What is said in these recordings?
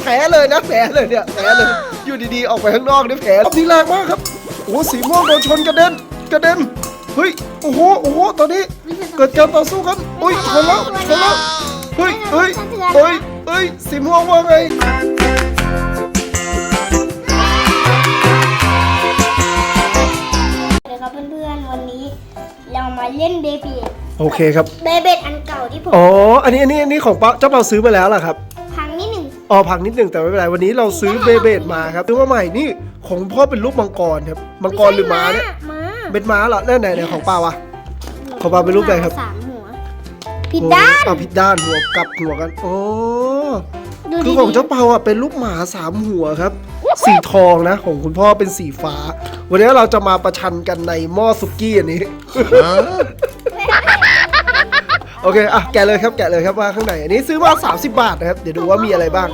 แผลเลยนะแผลเลยเนี่ยแผลเลย อยู่ดีๆออกไปข้างนอกนี่แผลรอบนี้แรงมากครับโอ้โหสีม่วงโดนชนกระเด็นกระเด็นเฮ้ยโอ้โหโอ้โหตอนนี้เกิดการต่อสู้กันอุ้ยชนแล้วชนแล้วเฮ้ยเฮ้ยเฮ้ยเฮ้ยสีม่วงว่าไงเดี๋ยวครับเพื่อนๆวันนี้เรามาเล่นเบบีโอเคครับเบเบดอันเก่าที่ผมอ๋ออันนี้อันนี้อันนี้ของป้าเจ้าเปาซื้อมาแล้วล่ะครับ พังนิดหนึ่งอ๋อพังนิดหนึ่งแต่ไม่เป็นไรวันนี้เราซื้อเบเบดมาครับซื้อมาใหม่นี่ของพ่อเป็นรูปมังกรครับมังกรหรือม้าเนี่ยม้าเป็นม้าเหรอแน่ไหนไหนของป้าวะ ของปลาเป็นรูปอะไรครับสามหัวผิดด้านอะผิดด้านหัวกลับหัวกันอ๋อดูคืดีอของเจ้าเปาอะเป็นลูกหมาสามหัวครับ สีทองนะ ของคุณพ่อเป็นสีฟ้า วันนี้เราจะมาประชันกันในหม้อสุกี้อันนี้ โอเคอะแกะเลยครับแกะเลยครับว่าข้างในอันนี้ซื้อมา 30 บาทนะครับ เดี๋ยวดูว่ามีอะไรบ้าง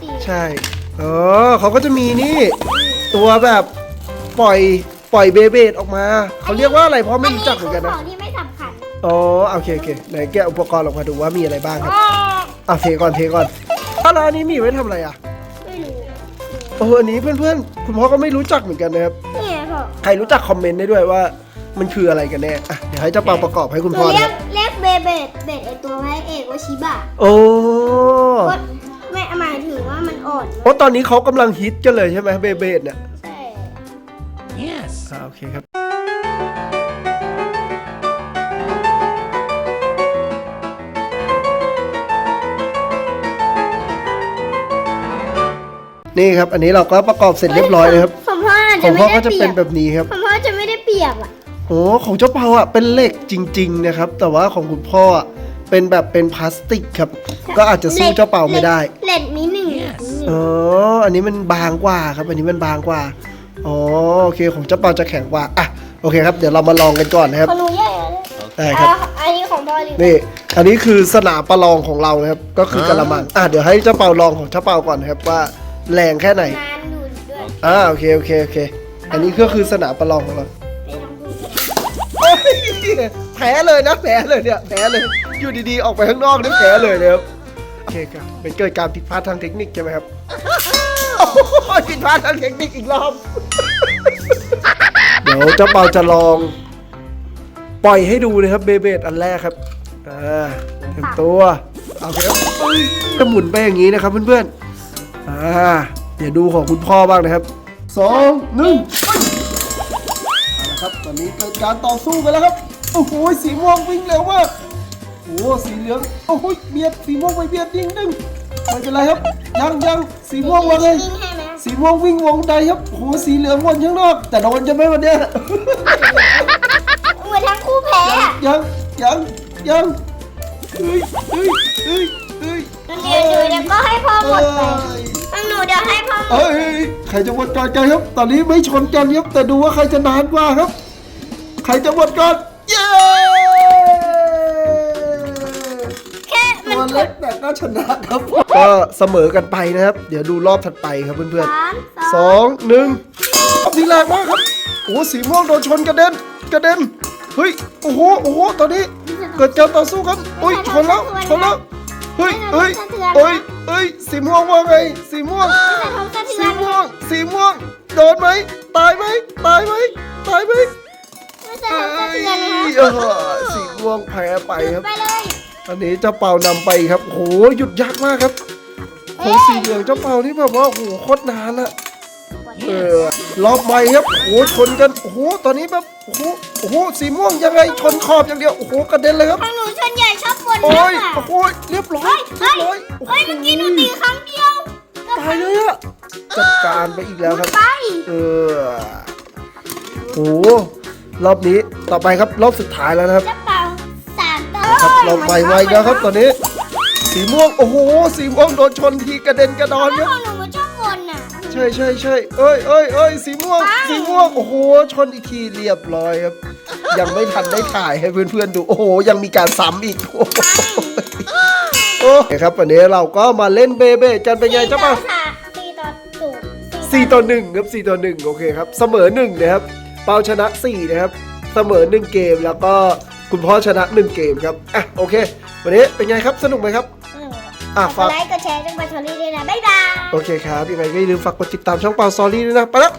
สี่ใช่อ๋อเขาก็จะมีนี่ ตัวแบบปล่อยปล่อยเบเบดออกมา เขาเรียกว่าอะไรเพราะไม่รู้จักเหมือนกันขนะองที่ไม่สำคัญอ๋อโอเคโอเคไหนแกะอุปกรณ์ออกมาดูว่ามีอะไรบ้างครับอ๋ออะเทก่อนเทก่อนอะแล้วอันนี้มีไว้ทำอะไรอะไม่รู้เอออันนี้เพื่อนๆ คุณพ่อก็ไม่รู้จักเหมือนกันนะครับ เนี่ยพ่อใครรู้จักคอมเมนต์ได้ด้วยว่ามันคืออะไรกันแน่อะเดี๋ยวให้เจ้าเปาประกอบให้คุณหพ่นูอเรีนะยกเรียก เบเบดเบดไอตัวพระเอกว่าชิบะโอ้ก็ไม่หมายถึงว่ามันอ่อนโอ้ตอนนี้เขากำลังฮิตกันเลยใช่ไหมเบเบดเนี่ยใช่อ่าโอเคครับนี่ครับ อันนี้เราก็ประกอบเสร็จเรียบร้อยเลยครับของพ่ออาจขจะองไม่พ่อได้ก็จะเปีเป็นกแบบนี้ครับของพ่อจะไม่ได้เปียกอะ โอ้ของเจ้าเปาอะเป็นเหล็กจริง ๆ นะครับ แต่ว่าของคุณพ่ออะเป็นแบบเป็นพลาสติกครับ ก็อาจจะสู้เจ้าเปาไม่ได้ เล็ดนิดหนึ่งอ๋อ อันนี้มันบางกว่าครับ อันนี้มันบางกว่า อ๋อ โอเค ของเจ้าเปาจะแข็งกว่า อะ โอเคครับ เดี๋ยวเรามาลองกันก่อนนะครับของหนูใหญ่เลยได้ครับอะอันนี้ของพ่อดีกว่านี่ อันนี้คือสนามประลองของเรานะครับ ก็คือกระมัง อะ เดี๋ยวให้เจ้าเปาลองของเจ้าเปาก่อนนะครับว่าแรงแค่ไหนนานดูดด้วย อ่า โอเค โอเค โอเค อันนี้ก็คือสนามประลองของเราไม่ต้องพูด โอ้ยแผลเลยนะแผลเลยเนี่ยแผลเลย อยู่ดีๆออกไปข้างนอกนี่แผลเลยนะครับโอเคครับเป็นเกิดการผิดพลาดทางเทคนิคใช่ไหมครับโอ้โหผิดพลาดทางเทคนิคอีกรอบ เดี๋ยวเจ้าเปาจะลอง ปล่อยให้ดูนะครับเบเบดอันแรกครับอ่าเต็มตัวเอาครับเอ้ยจะหมุนไปอย่างนี้นะครับเพื่อนๆอ่าเดี๋ยวดูของคุณพ่อบ้างนะครับสองหนึ่ง ครับ ตอนนี้เกิดการต่อสู้กันแล้วครับ โอ้โห สีม่วงวิ่งเร็วมาก โอ้โหสีเหลือง โอ้โห เบียด สีม่วงไปเบียดยิงดึงไม่เป็นไรครับ ยังยังสีม่วงว่าไงยิงให้ไหมสีม่วงวิ่งวงใดครับ โอ้โห สีเหลืองวนข้างนอก แต่โดนจะไหมวันเนี้ยเหมือนทั้งคู่แพ้อะยังยังยังเฮ้ยเฮ้ยเฮ้ยเฮ้ยเดี๋ยวเดี๋ยวเดี๋ยวก็ให้พ่อหมดไปเอ้ย ของหนูเดี๋ยวให้พ่อหมดเอ้ยใครจะหมดก่อนกันครับ ตอนนี้ไม่ชนกันครับแต่ดูว่าใครจะนานกว่าครับ ใครจะหมดก่อนเย้แค่มันตัวเล็กแต่ก็ชนะครับก็เสมอกันไปนะครับ เดี๋ยวดูรอบถัดไปครับเพื่อนสามๆสสององหนึ่งเอาสีแรงมากครับโอ้โหสีม่วงโดนชนกระเด็นกระเด็นเฮ้ยโอ้โหโอ้โหตอนนี้ เกิดการต่อสู้กันอุ้ยชนแล้วชนแล้ว เฮ้ยเฮ้ยเฮ้ยเฮ้ยสีม่วงว่าไงสีม่วงแต่ของสะเทืสีอนม่วง สีม่วง โดนไหมตายไหมตายไหมตายไหมไม่ใช่เอ้ของสะเทือนนะยเออสีม่วงแพ้ไปครับ ไปเลยอันนี้เจ้าเปานำไปครับโหหยุดยากมากครับของสีเหลืองเจ้าเปานี่แบบว่าโหโคตรนานอะ เออรอบใหม่ครับโหชนกันโอ้โหตอนนี้แบบโอ้โหโอ้โหสีม่วงยังไงชนขอบอย่างเดียวโอ้โหกระเด็นเลยครับของหนูชนใหญ่ชอบบ่นโอ้มากยอะโอ้โหเรียบร้อยเฮ้ยเรีเฮ้ยยบร้อยโอ้โหเฮ้ยเมื่อกี้หนูตีครั้งเดียวตายเลยอะจัดการไปอีกแล้วครับไปเออโอ้โหรอบนี้ต่อไปครับรอบสุดท้ายแล้วนะครับจะเป่าสามตัวครับเราไปไวแล้วครับตอนนี้ สีม่วงโอ้โหสีม่วงโดนชนทีกระเด็นกระดอนแล้ควรับของหนูมันชอบบ่นอะ ใช่ใช่ใช่เอ้ยเอ้ยเอ้ยสีม่วงไปสีม่วง โอ้โห ชนอีกทีเรียบร้อยครับ ยังไม่ทันได้ถ่ายให้เพื่อนๆดู โอ้โห ยังมีการซ้ำอีก โอ้โหโอ้เคครับ วันนี้เราก็มาเล่นเบเบ้กันเป็นไงเจ้าป่ะสี่ต่อศูนย์สี่ต่อหนึ่งครับสี่ต่อหนึ่งโอเคครับ เสมอหนึ่งนะครับ เปาชนะสี่นะครับ เสมอหนึ่งเกมแล้วก็คุณพ่อชนะหนึ่งเกมครับ อะ โอเค วันนี้เป็นไงครับ สนุกไหมครับ อะกฝากดไลค์กดแชร์ช่องปาชอรี่ด้วยนะบ๊ายบาย โอเคครับยังไงก็อย่าลืมฝากกดติดตามช่องเปาซอรี่ด้วยนะไปแล้ว